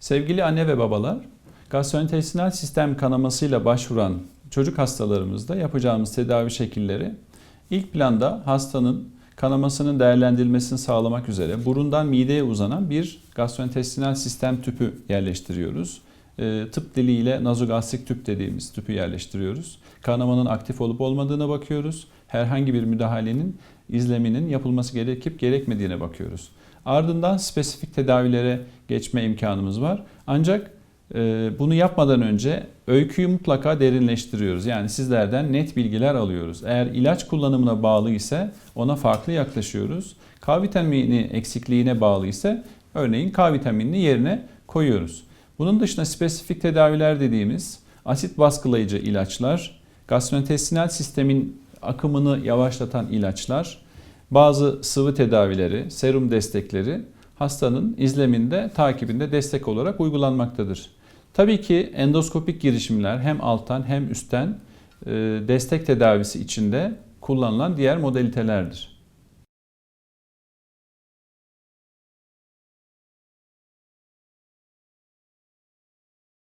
Sevgili anne ve babalar, gastrointestinal sistem kanamasıyla başvuran çocuk hastalarımızda yapacağımız tedavi şekilleri ilk planda hastanın kanamasının değerlendirilmesini sağlamak üzere burundan mideye uzanan bir gastrointestinal sistem tüpü yerleştiriyoruz. Ee, tıp diliyle nazogastrik tüp dediğimiz tüpü yerleştiriyoruz. Kanamanın aktif olup olmadığına bakıyoruz. Herhangi bir müdahalenin izleminin yapılması gerekip gerekmediğine bakıyoruz. Ardından spesifik tedavilere geçme imkanımız var. Ancak e, bunu yapmadan önce öyküyü mutlaka derinleştiriyoruz. Yani sizlerden net bilgiler alıyoruz. Eğer ilaç kullanımına bağlı ise ona farklı yaklaşıyoruz. K vitamini eksikliğine bağlı ise örneğin K vitaminini yerine koyuyoruz. Bunun dışında spesifik tedaviler dediğimiz asit baskılayıcı ilaçlar, gastrointestinal sistemin akımını yavaşlatan ilaçlar, bazı sıvı tedavileri, serum destekleri hastanın izleminde, takibinde destek olarak uygulanmaktadır. Tabii ki endoskopik girişimler hem alttan hem üstten e, destek tedavisi içinde kullanılan diğer modalitelerdir.